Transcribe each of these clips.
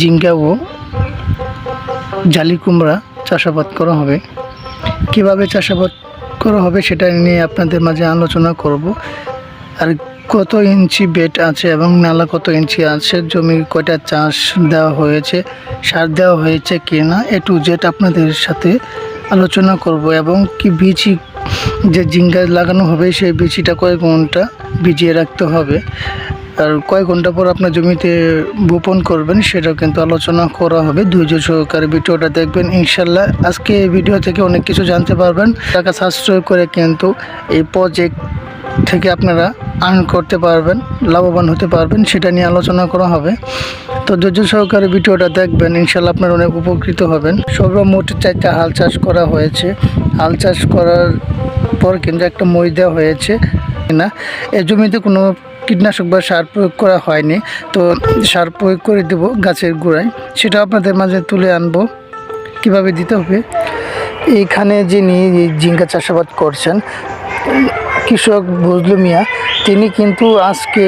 জিঙ্গা ও জালি কুমড়া চাষাবাদ করা হবে। কীভাবে চাষাবাদ করা হবে সেটা নিয়ে আপনাদের মাঝে আলোচনা করব। আর কত ইঞ্চি বেড আছে এবং নালা কত ইঞ্চি আছে, জমি কয়টা চাষ দেওয়া হয়েছে, সার দেওয়া হয়েছে কি না এ টু জেড আপনাদের সাথে আলোচনা করব এবং কি বীজ যে জিঙ্গা লাগানো হবে, সেই বীজটা কয়েক ঘণ্টা ভিজিয়ে রাখতে হবে। আর কয়েক ঘণ্টা পর আপনার জমিতে বপন করবেন, সেটাও কিন্তু আলোচনা করা হবে। ধৈর্য সহকারে ভিডিওটা দেখবেন, ইনশাল্লাহ। আজকে এই ভিডিও থেকে অনেক কিছু জানতে পারবেন। টাকা সাশ্রয় করে কিন্তু এই প্রজেক্ট থেকে আপনারা আর্ন করতে পারবেন, লাভবান হতে পারবেন, সেটা নিয়ে আলোচনা করা হবে। তো ধৈর্য সহকারে ভিডিওটা দেখবেন, ইনশাল্লাহ আপনারা অনেক উপকৃত হবেন। সর্বমোট চারটা হাল চাষ করা হয়েছে। হাল চাষ করার পর কিন্তু একটা মই দেওয়া হয়েছে। না, এ জমিতে কোনো কীটনাশক বা সার প্রয়োগ করা হয়নি। তো সার প্রয়োগ করে দেব গাছের গোড়ায়। সেটা আপনাদের মাঝে তুলে আনব। কীভাবে দিতে হবে? এইখানে যিনি জিঙ্কা চাষাবাদ করছেন, কৃষক বজলু মিয়া, তিনি কিন্তু আজকে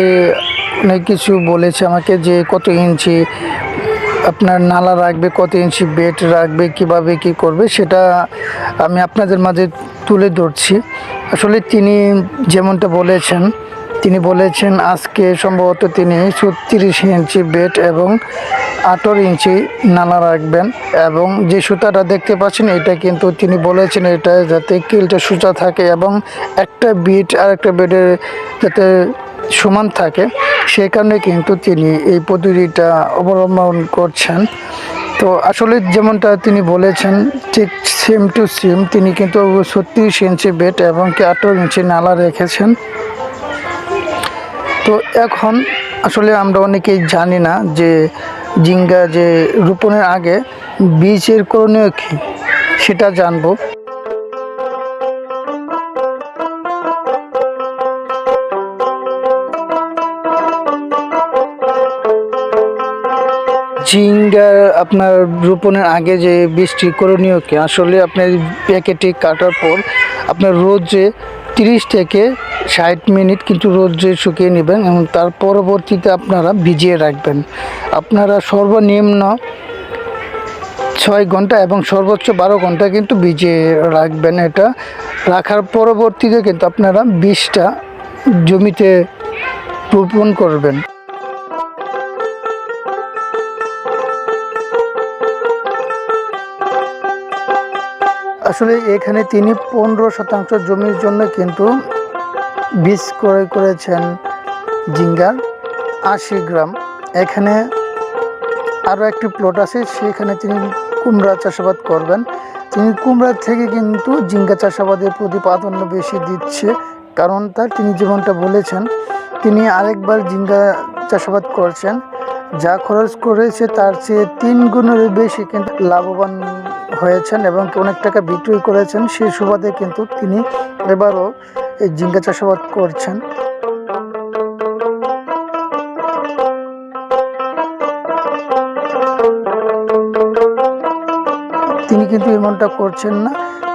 অনেক কিছু বলেছে আমাকে যে কত ইঞ্চি আপনার নালা রাখবে, কত ইঞ্চি বেড রাখবে, কীভাবে কি করবে, সেটা আমি আপনাদের মাঝে তুলে ধরছি। আসলে তিনি যেমনটা বলেছেন তিনি বলেছেন, আজকে সম্ভবত তিনি ছত্রিশ ইঞ্চি বেড এবং আঠারো ইঞ্চি নালা রাখবেন এবং যে সুতাটা দেখতে পাচ্ছেন, এটা কিন্তু তিনি বলেছেন এটা যাতে কিলটা সুতা থাকে এবং একটা বিট আর একটা বেডের যাতে সমান থাকে। সেই কারণে কিন্তু তিনি এই পদ্ধতিটা অবলম্বন করছেন। তো আসলে যেমনটা তিনি বলেছেন, ঠিক সেম টু সেম তিনি কিন্তু ছত্রিশ ইঞ্চি বেড এবং কি আঠারো ইঞ্চি নালা রেখেছেন। তো এখন আসলে আমরা অনেকেই জানি না যে জিঙ্গা যে রোপণের আগে বীজের করণীয় কী, সেটা জানব। ঝিঙ্গা আপনার রোপণের আগে যে বৃষ্টি করণীয় কি, আসলে আপনার প্যাকেটে কাটার পর আপনার রোদে তিরিশ থেকে ষাট মিনিট কিন্তু রোদে শুকিয়ে নেবেন এবং তার পরবর্তীতে আপনারা ভিজিয়ে রাখবেন। আপনারা সর্বনিম্ন ছয় ঘণ্টা এবং সর্বোচ্চ বারো ঘণ্টা কিন্তু ভিজিয়ে রাখবেন এটা। রাখার পরবর্তীতে কিন্তু আপনারা বীজটা জমিতে রোপণ করবেন। আসলে এখানে তিনি পনেরো শতাংশ জমির জন্য কিন্তু বীজ ক্রয় করেছেন জিঙ্গার আশি গ্রাম। এখানে আরও একটি প্লট আছে, সেখানে তিনি কুমড়া চাষাবাদ করবেন। তিনি কুমড়া থেকে কিন্তু জিঙ্গা চাষাবাদের প্রতি প্রাধান্য বেশি দিচ্ছে, কারণ তার তিনি যেমনটা বলেছেন, তিনি আরেকবার জিঙ্গা চাষাবাদ করছেন। যা খরচ করেছে তার চেয়ে তিন গুণের বেশি কিন্তু লাভবান হয়েছেন এবং অনেক টাকা বিক্রি করেছেন, সেই সুবাদে কিন্তু তিনি এবারও এই জিঙ্গা চাষাবাদ করছেন। তিনি কিন্তু এমনটা করছেন না।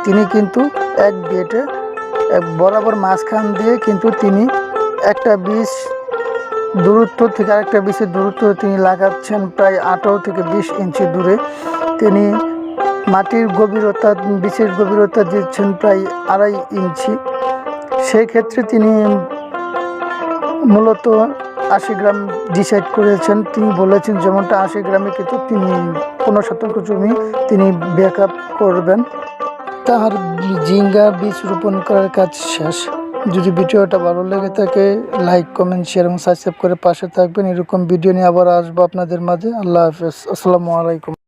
তিনি কিন্তু এক বেটে এক বরাবর মাঝখান দিয়ে কিন্তু তিনি একটা বীজ দূরত্ব থেকে আরেকটা বীজের দূরত্ব তিনি লাগাচ্ছেন, প্রায় আঠারো থেকে বিশ ইঞ্চি দূরে। তিনি মাটির গভীরতা, বীজের গভীরতা দিচ্ছেন প্রায় আড়াই ইঞ্চি। সেই ক্ষেত্রে তিনি মূলত আশি গ্রাম ডিসাইড করেছেন। তিনি বলেছেন, যেমনটা আশি গ্রামে কিন্তু তিনি পনেরো শতাংশ জমি তিনি ব্যাক করবেন। তাহার জিঙ্গা বীজ রোপণ করার কাজ শেষ। যদি ভিডিওটা ভালো লেগে থাকে, লাইক, কমেন্ট, শেয়ার এবং সাবস্ক্রাইব করে পাশে থাকবেন। এরকম ভিডিও নিয়ে আবার আসব আপনাদের মাঝে। আল্লাহ হাফেজ। আসসালামু আলাইকুম।